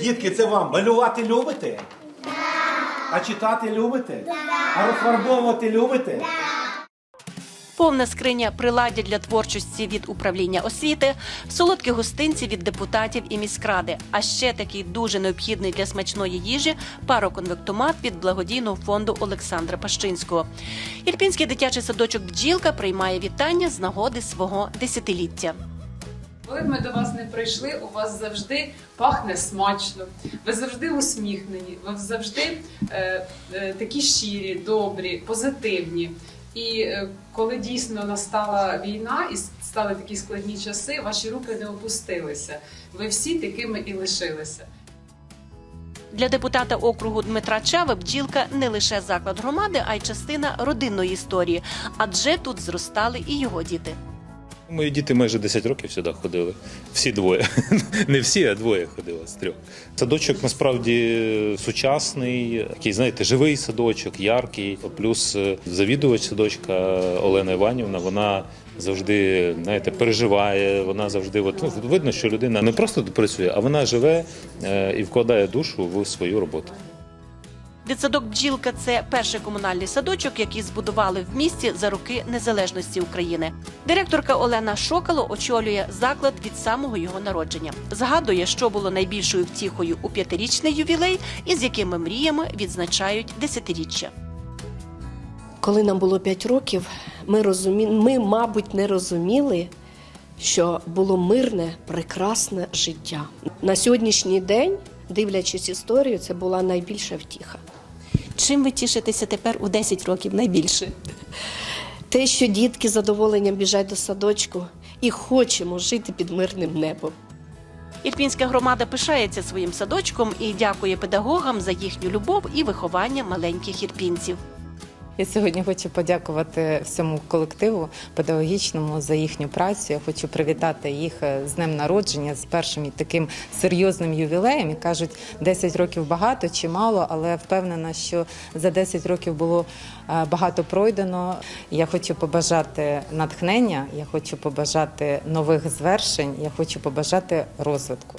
Дітки, це вам малювати любите? А читати любите? А розфарбовувати любите? Повна скриня приладдя для творчості від управління освіти, солодкі гостинці від депутатів і міськради. А ще такий дуже необхідний для смачної їжі пароконвектомат від благодійного фонду Олександра Пащинського. Ірпінський дитячий садочок бджілка приймає вітання з нагоди свого десятиліття. Коли б ми до вас не прийшли, у вас завжди пахне смачно, ви завжди усміхнені, ви завжди е, е, такі щирі, добрі, позитивні. І е, коли дійсно настала війна і стали такі складні часи, ваші руки не опустилися. Ви всі такими і лишилися. Для депутата округу Дмитра Чави бджілка не лише заклад громади, а й частина родинної історії, адже тут зростали і його діти. Мої діти майже 10 років сюди ходили. Всі двоє. Не всі, а двоє ходили з трьох. Садочок насправді сучасний, такий, знаєте, живий садочок, яркий. Плюс е, завідувач садочка Олена Іванівна, вона завжди знаєте, переживає. Вона завжди от, ну, видно, що людина не просто працює, а вона живе е, і вкладає душу в свою роботу. Дитсадок бджілка це перший комунальний садочок, який збудували в місті за роки незалежності України. Директорка Олена Шокало очолює заклад від самого його народження. Згадує, що було найбільшою втіхою у п'ятирічний ювілей і з якими мріями відзначають десятиріччя. Коли нам було 5 років, ми розумі... ми, мабуть, не розуміли, що було мирне, прекрасне життя. На сьогоднішній день, дивлячись історію, це була найбільша втіха. Чим ви тішитеся тепер у 10 років найбільше? Те, що дітки з задоволенням біжать до садочку і хочемо жити під мирним небом. Ірпінська громада пишається своїм садочком і дякує педагогам за їхню любов і виховання маленьких ірпінців. Я сьогодні хочу подякувати всьому колективу педагогічному за їхню працю. Я хочу привітати їх е, з днем народження з першим таким серйозним ювілеєм. І кажуть, 10 років багато чи мало, але впевнена, що за 10 років було е, багато пройдено. Я хочу побажати натхнення, я хочу побажати нових звершень, я хочу побажати розвитку.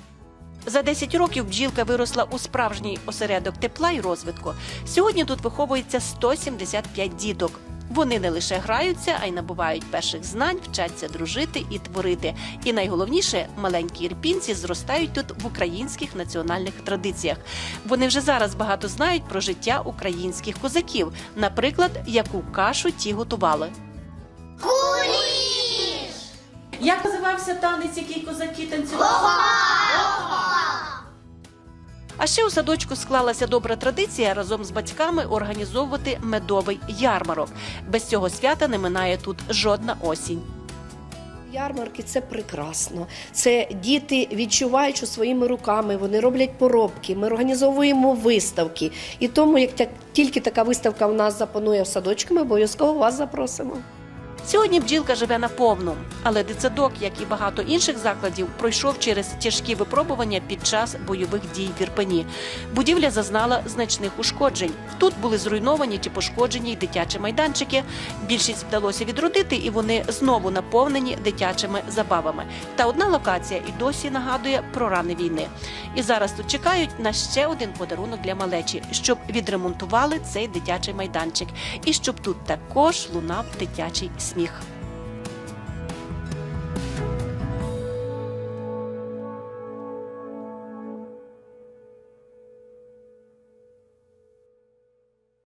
За 10 років бджілка виросла у справжній осередок тепла і розвитку. Сьогодні тут виховується 175 діток. Вони не лише граються, а й набувають перших знань, вчаться дружити і творити. І найголовніше, маленькі ірпінці зростають тут в українських національних традиціях. Вони вже зараз багато знають про життя українських козаків, наприклад, яку кашу ті готували. Як називався танець, який козаки танцювали? А ще у садочку склалася добра традиція разом з батьками організовувати медовий ярмарок. Без цього свята не минає тут жодна осінь. Ярмарки це прекрасно. Це діти відчувають, що своїми руками вони роблять поробки. Ми організовуємо виставки. І тому, як тільки така виставка в нас запанує в садочку, ми обов'язково вас запросимо. Сьогодні бджілка живе наповну, але дитсадок, як і багато інших закладів, пройшов через тяжкі випробування під час бойових дій в Ірпені. Будівля зазнала значних ушкоджень. Тут були зруйновані чи пошкоджені й дитячі майданчики. Більшість вдалося відродити, і вони знову наповнені дитячими забавами. Та одна локація і досі нагадує про рани війни. І зараз тут чекають на ще один подарунок для малечі, щоб відремонтували цей дитячий майданчик, і щоб тут також лунав дитячий сміх.